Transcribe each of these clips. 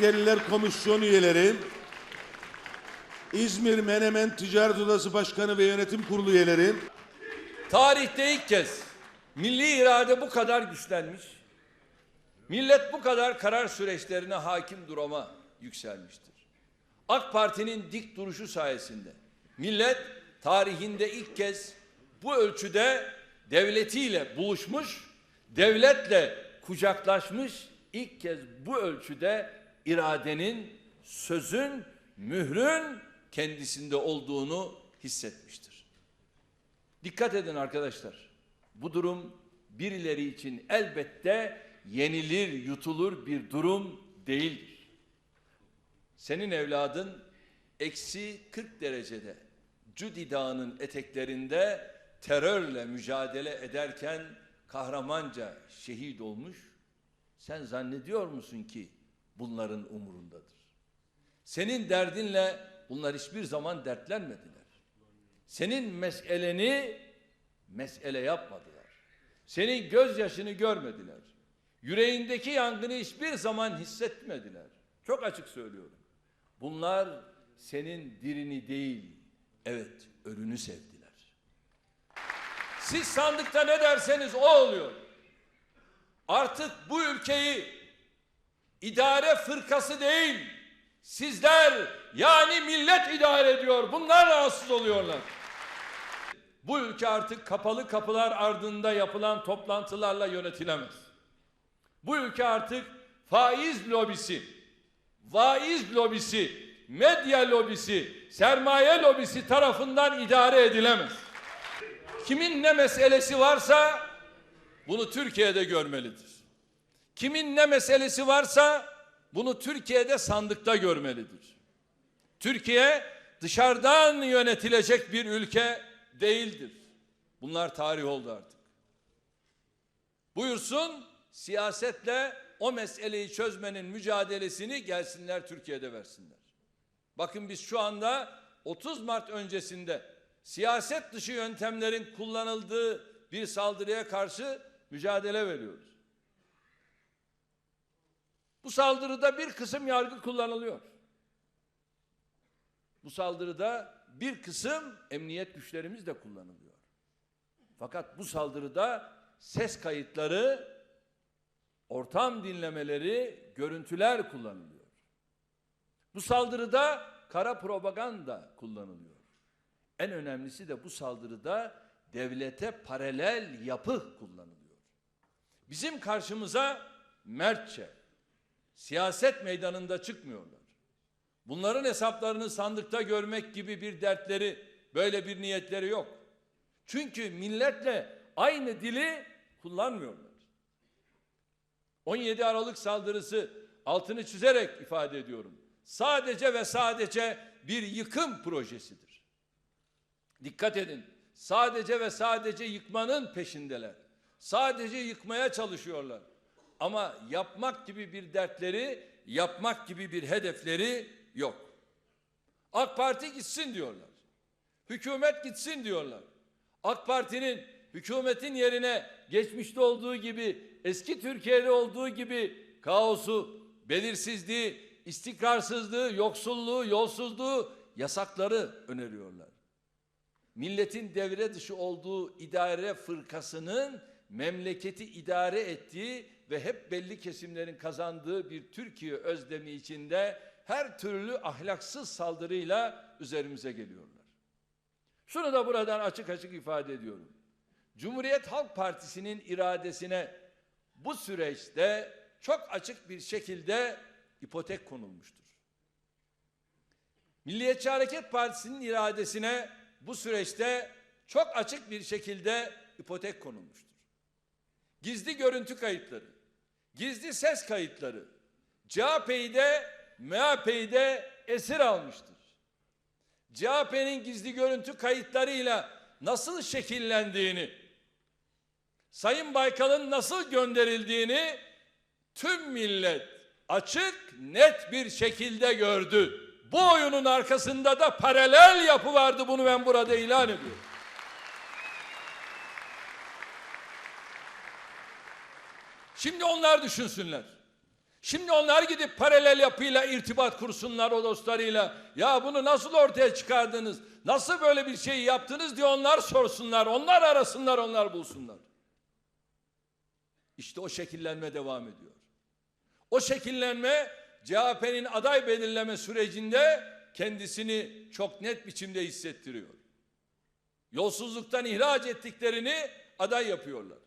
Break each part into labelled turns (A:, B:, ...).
A: Engelliler Komisyon üyeleri, İzmir Menemen Ticaret Odası Başkanı ve Yönetim Kurulu üyeleri,
B: Tarihte ilk kez milli irade bu kadar güçlenmiş, millet bu kadar karar süreçlerine hakim duruma yükselmiştir. AK Parti'nin dik duruşu sayesinde millet tarihinde ilk kez bu ölçüde devletiyle buluşmuş, devletle kucaklaşmış, ilk kez bu ölçüde iradenin, sözün, mührün kendisinde olduğunu hissetmiştir. Dikkat edin arkadaşlar. Bu durum birileri için elbette yenilir, yutulur bir durum değildir. Senin evladın eksi 40 derecede Cudi Dağı'nın eteklerinde terörle mücadele ederken kahramanca şehit olmuş. Sen zannediyor musun ki bunların umurundadır? Senin derdinle bunlar hiçbir zaman dertlenmediler. Senin meseleni mesele yapmadılar. Senin gözyaşını görmediler. Yüreğindeki yangını hiçbir zaman hissetmediler. Çok açık söylüyorum. Bunlar senin dirini değil, evet ölünü sevdiler. Siz sandıkta ne derseniz o oluyor. Artık bu ülkeyi idare fırkası değil, sizler yani millet idare ediyor. Bunlar rahatsız oluyorlar. Bu ülke artık kapalı kapılar ardında yapılan toplantılarla yönetilemez. Bu ülke artık faiz lobisi, vaiz lobisi, medya lobisi, sermaye lobisi tarafından idare edilemez. Kimin ne meselesi varsa bunu Türkiye'de görmelidir. Kimin ne meselesi varsa bunu Türkiye'de sandıkta görmelidir. Türkiye dışarıdan yönetilecek bir ülke değildir. Bunlar tarih oldu artık. Buyursun siyasetle o meseleyi çözmenin mücadelesini gelsinler Türkiye'de versinler. Bakın biz şu anda 30 Mart öncesinde siyaset dışı yöntemlerin kullanıldığı bir saldırıya karşı mücadele veriyoruz. Bu saldırıda bir kısım yargı kullanılıyor. Bu saldırıda bir kısım emniyet güçlerimiz de kullanılıyor. Fakat bu saldırıda ses kayıtları, ortam dinlemeleri, görüntüler kullanılıyor. Bu saldırıda kara propaganda kullanılıyor. En önemlisi de bu saldırıda devlete paralel yapı kullanılıyor. Bizim karşımıza mertçe, siyaset meydanında çıkmıyorlar. Bunların hesaplarını sandıkta görmek gibi bir dertleri, böyle bir niyetleri yok. Çünkü milletle aynı dili kullanmıyorlar. 17 Aralık saldırısı altını çizerek ifade ediyorum. Sadece ve sadece bir yıkım projesidir. Dikkat edin. Sadece ve sadece yıkmanın peşindeler. Sadece yıkmaya çalışıyorlar. Ama yapmak gibi bir dertleri, yapmak gibi bir hedefleri yok. AK Parti gitsin diyorlar. Hükümet gitsin diyorlar. AK Parti'nin hükümetin yerine geçmişte olduğu gibi, eski Türkiye'de olduğu gibi kaosu, belirsizliği, istikrarsızlığı, yoksulluğu, yolsuzluğu, yasakları öneriyorlar. Milletin devre dışı olduğu idare fırkasının memleketi idare ettiği ve hep belli kesimlerin kazandığı bir Türkiye özlemi içinde her türlü ahlaksız saldırıyla üzerimize geliyorlar. Şunu da buradan açık açık ifade ediyorum. Cumhuriyet Halk Partisi'nin iradesine bu süreçte çok açık bir şekilde ipotek konulmuştur. Milliyetçi Hareket Partisi'nin iradesine bu süreçte çok açık bir şekilde ipotek konulmuştur. Gizli görüntü kayıtları, gizli ses kayıtları CHP'yi de MHP'yi de esir almıştır. CHP'nin gizli görüntü kayıtlarıyla nasıl şekillendiğini, Sayın Baykal'ın nasıl gönderildiğini tüm millet açık net bir şekilde gördü. Bu oyunun arkasında da paralel yapı vardı bunu ben burada ilan ediyorum. Şimdi onlar düşünsünler. Şimdi onlar gidip paralel yapıyla irtibat kursunlar o dostlarıyla. Ya bunu nasıl ortaya çıkardınız? Nasıl böyle bir şey yaptınız diye onlar sorsunlar. Onlar arasınlar, onlar bulsunlar. İşte o şekillenme devam ediyor. O şekillenme CHP'nin aday belirleme sürecinde kendisini çok net biçimde hissettiriyor. Yolsuzluktan ihraç ettiklerini aday yapıyorlar.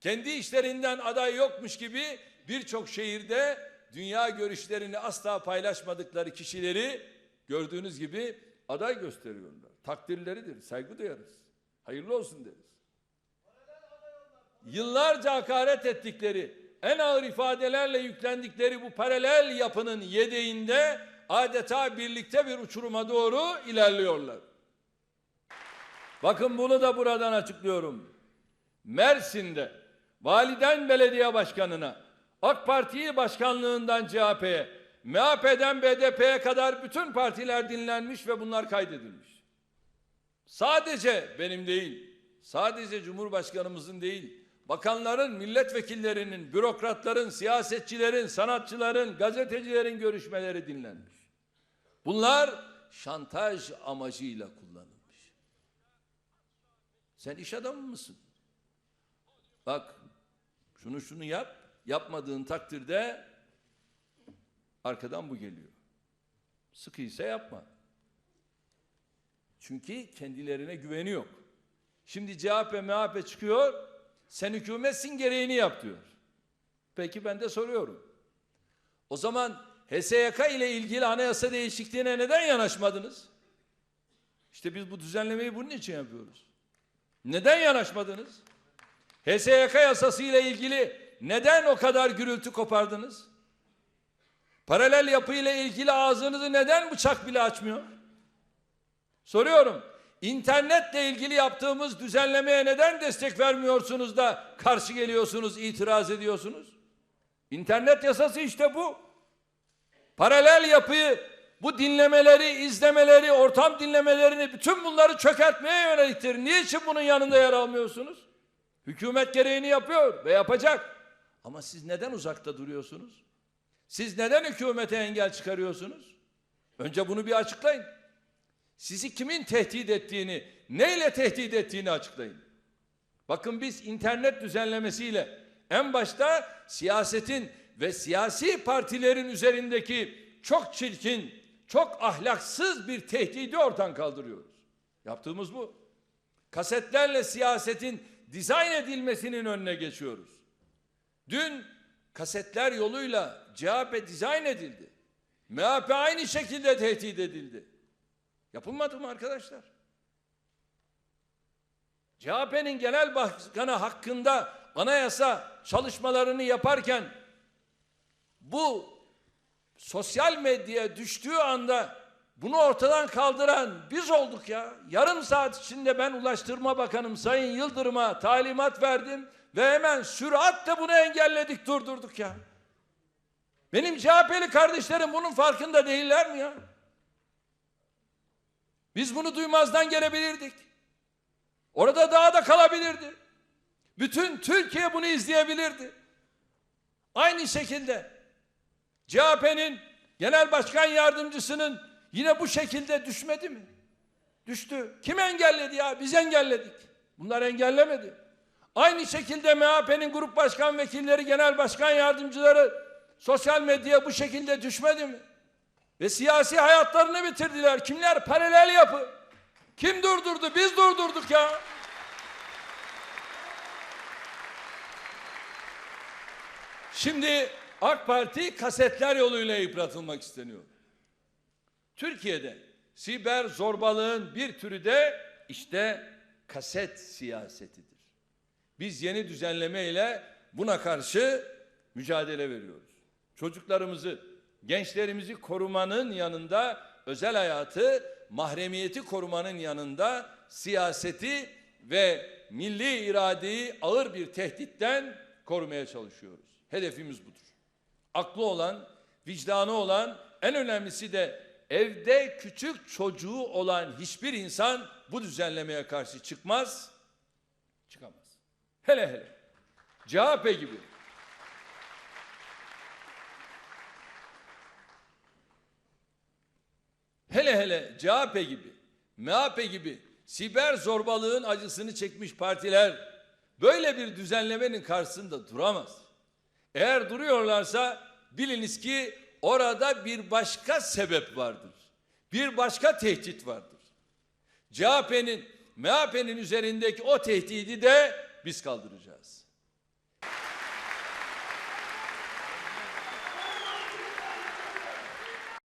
B: Kendi işlerinden aday yokmuş gibi birçok şehirde dünya görüşlerini asla paylaşmadıkları kişileri gördüğünüz gibi aday gösteriyorlar. Takdirleridir, saygı duyarız. Hayırlı olsun deriz. Yıllarca hakaret ettikleri, en ağır ifadelerle yüklendikleri bu paralel yapının yedeğinde adeta birlikte bir uçuruma doğru ilerliyorlar. Bakın bunu da buradan açıklıyorum. Mersin'de validen belediye başkanına, AK Parti başkanlığından CHP'ye, MHP'den BDP'ye kadar bütün partiler dinlenmiş ve bunlar kaydedilmiş. Sadece benim değil, sadece Cumhurbaşkanımızın değil, bakanların, milletvekillerinin, bürokratların, siyasetçilerin, sanatçıların, gazetecilerin görüşmeleri dinlenmiş. Bunlar şantaj amacıyla kullanılmış. Sen iş adamı mısın? Bak şunu şunu yap, yapmadığın takdirde arkadan bu geliyor. Sıkıysa yapma. Çünkü kendilerine güveni yok. Şimdi CHP, MHP çıkıyor, sen hükümetsin gereğini yap diyor. Peki ben de soruyorum. O zaman HSYK ile ilgili anayasa değişikliğine neden yanaşmadınız? İşte biz bu düzenlemeyi bunun için yapıyoruz. Neden yanaşmadınız? HSYK yasası ile ilgili neden o kadar gürültü kopardınız? Paralel yapı ile ilgili ağzınızı neden bıçak bile açmıyor? Soruyorum. İnternetle ilgili yaptığımız düzenlemeye neden destek vermiyorsunuz da karşı geliyorsunuz, itiraz ediyorsunuz? İnternet yasası işte bu. Paralel yapıyı, bu dinlemeleri, izlemeleri, ortam dinlemelerini, bütün bunları çökertmeye yöneliktir. Niçin bunun yanında yer almıyorsunuz? Hükümet gereğini yapıyor ve yapacak. Ama siz neden uzakta duruyorsunuz? Siz neden hükümete engel çıkarıyorsunuz? Önce bunu bir açıklayın. Sizi kimin tehdit ettiğini, neyle tehdit ettiğini açıklayın. Bakın biz internet düzenlemesiyle en başta siyasetin ve siyasi partilerin üzerindeki çok çirkin, çok ahlaksız bir tehdidi ortadan kaldırıyoruz. Yaptığımız bu. Kasetlerle siyasetin dizayn edilmesinin önüne geçiyoruz. Dün kasetler yoluyla CHP dizayn edildi. MHP aynı şekilde tehdit edildi. Yapılmadı mı arkadaşlar? CHP'nin genel başkanı hakkında anayasa çalışmalarını yaparken bu sosyal medyaya düştüğü anda bunu ortadan kaldıran biz olduk ya. Yarım saat içinde ben Ulaştırma Bakanım Sayın Yıldırım'a talimat verdim ve hemen süratle bunu engelledik, durdurduk ya. Benim CHP'li kardeşlerim bunun farkında değiller mi ya? Biz bunu duymazdan gelebilirdik. Orada daha da kalabilirdi. Bütün Türkiye bunu izleyebilirdi. Aynı şekilde CHP'nin genel başkan yardımcısının yine bu şekilde düşmedi mi? Düştü. Kim engelledi ya? Biz engelledik. Bunlar engellemedi. Aynı şekilde MHP'nin grup başkan vekilleri, genel başkan yardımcıları sosyal medyaya bu şekilde düşmedi mi? Ve siyasi hayatlarını bitirdiler. Kimler? Paralel yapı. Kim durdurdu? Biz durdurduk ya. Şimdi AK Parti kasetler yoluyla yıpratılmak isteniyor. Türkiye'de siber zorbalığın bir türü de işte kaset siyasetidir. Biz yeni düzenleme ile buna karşı mücadele veriyoruz. Çocuklarımızı, gençlerimizi korumanın yanında özel hayatı, mahremiyeti korumanın yanında siyaseti ve milli iradeyi ağır bir tehditten korumaya çalışıyoruz. Hedefimiz budur. Aklı olan, vicdanı olan, en önemlisi de evde küçük çocuğu olan hiçbir insan bu düzenlemeye karşı çıkmaz, çıkamaz. Hele hele CHP gibi. Hele hele CHP gibi, MHP gibi siber zorbalığın acısını çekmiş partiler böyle bir düzenlemenin karşısında duramaz. Eğer duruyorlarsa biliniz ki orada bir başka sebep vardır. Bir başka tehdit vardır. CHP'nin, MHP'nin üzerindeki o tehdidi de biz kaldıracağız.